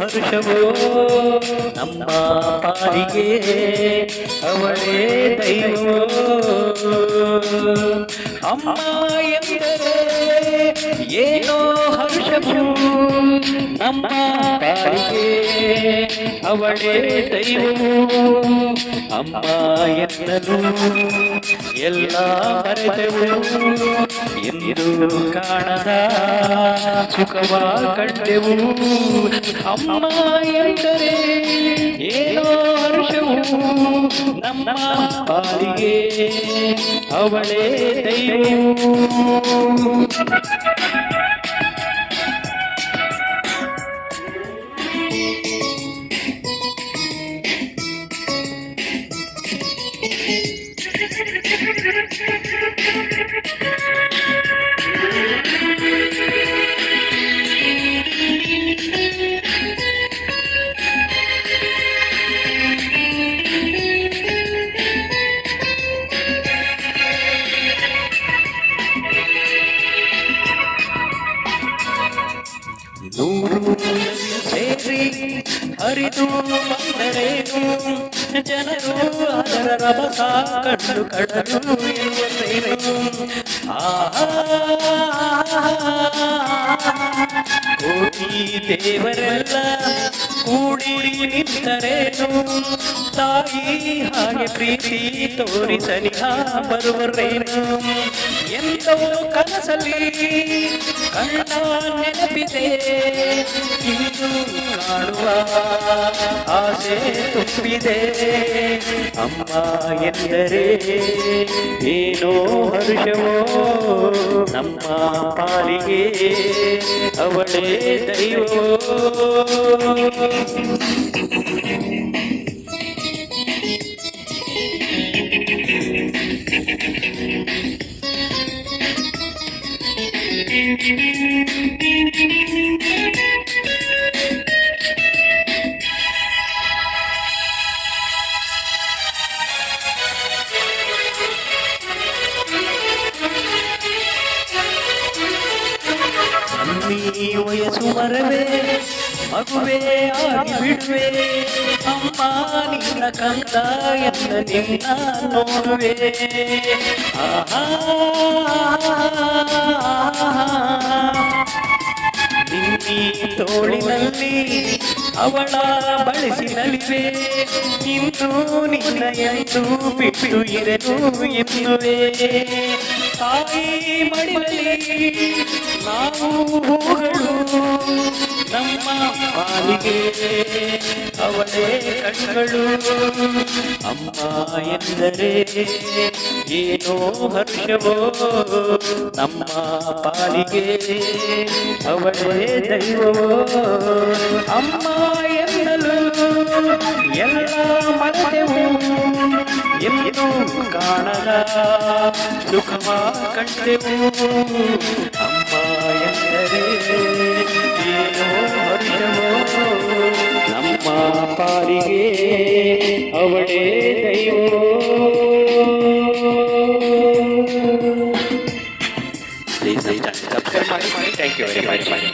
ಹರ್ಷವೋ ನಮ್ಮ ಪಾಲಿಗೆ ಅವಳೇ ದೈವೋ ಅಮ್ಮ ಎಂದರೆ ಏನೋ ಹರ್ಷವೋ ನಮ್ಮ ತಾಯಿಗೆ ಅವಳೇ ದೈವವು ಅಮ್ಮ ಎನ್ನಲು ಎಲ್ಲ ಮರೆತೆವು ಎಂದು ಕಾಣದ ಸುಖವ ಕಂಡೆವು ಅಮ್ಮ ಎಂದರೆ ಏನೋ ಹರ್ಷವು ನಮ್ಮ ಪಾಲಿಗೆ ಅವಳೇ ದೈವವು ಹರಿದು ಬಂದರೇನು? ಜನರು ಅದರ ರಭಸ ಕಂಡು ಕಡಲು ಆಹಾ! ಕೋಟಿ ದೇವರೆಲ್ಲ ಕೂಡಿ ನಿಂತರೇನು? ತಾಯಿ ಹಾಗೆ ಪ್ರೀತಿ ತೋರಿಸಲಿಹ ಬರುವರೇನು? ಎಂತವೋ ಕನಸಲ್ಲಿ ಕಣ್ಣ ನೆನಪಿದೆ. ಇಂದು ಕಾಣುವ ಆಸೆ ತುಂಬಿದೆ. ಅಮ್ಮ ಎಂದರೆ ಏನೋ ಹರುಷವೋ? ನಮ್ಮ ಪಾಲಿಗೆ ಅವಳೇ ದೈವೋ நீ உயசு வரவே ಮಗುವೇ ಆಗಿ ಬಿಡುವೆ ಅಮ್ಮ, ನಿನ್ನ ಕಂದ ಎನ್ನ ನಿನ್ನ ನೋಡುವೆ. ಆಹಾ, ನಿನ್ನಿ ತೋಳಿನಲ್ಲಿ ಅವಳ ಬಳಸಿನಲಿವೆ ಇನ್ನು ನಿನ್ನ ಎಂದು ಬಿಟ್ಟು ಇರಲು ಎನ್ನುವೆ ತಾಯಿ ಮಡಿಲಲ್ಲಿ ನಾವು ಹೂಗಳು ನಮ್ಮ ಪಾಲಿಗೆ ಅವಳೇ ಕಣ್ಣುಗಳು. ಅಮ್ಮ ಎಂದರೆ ಏನೋ ಹರ್ಷವೋ. ನಮ್ಮ ಪಾಲಿಗೆ ಅವಳೇ ದೈವವೋ. ಅಮ್ಮ ಎನ್ನಲು ಎಲ್ಲ ಕೃಷ್ಣನು ಕಾಣದ ದುಃಖವ ಕಂಡೆವು ಅಮ್ಮ ಎಂದರೆ ಏನೋ ನಮ್ಮ ಪಾಲಿಗೆ ಅವಳೇ ದೈವೋ thank you very much you.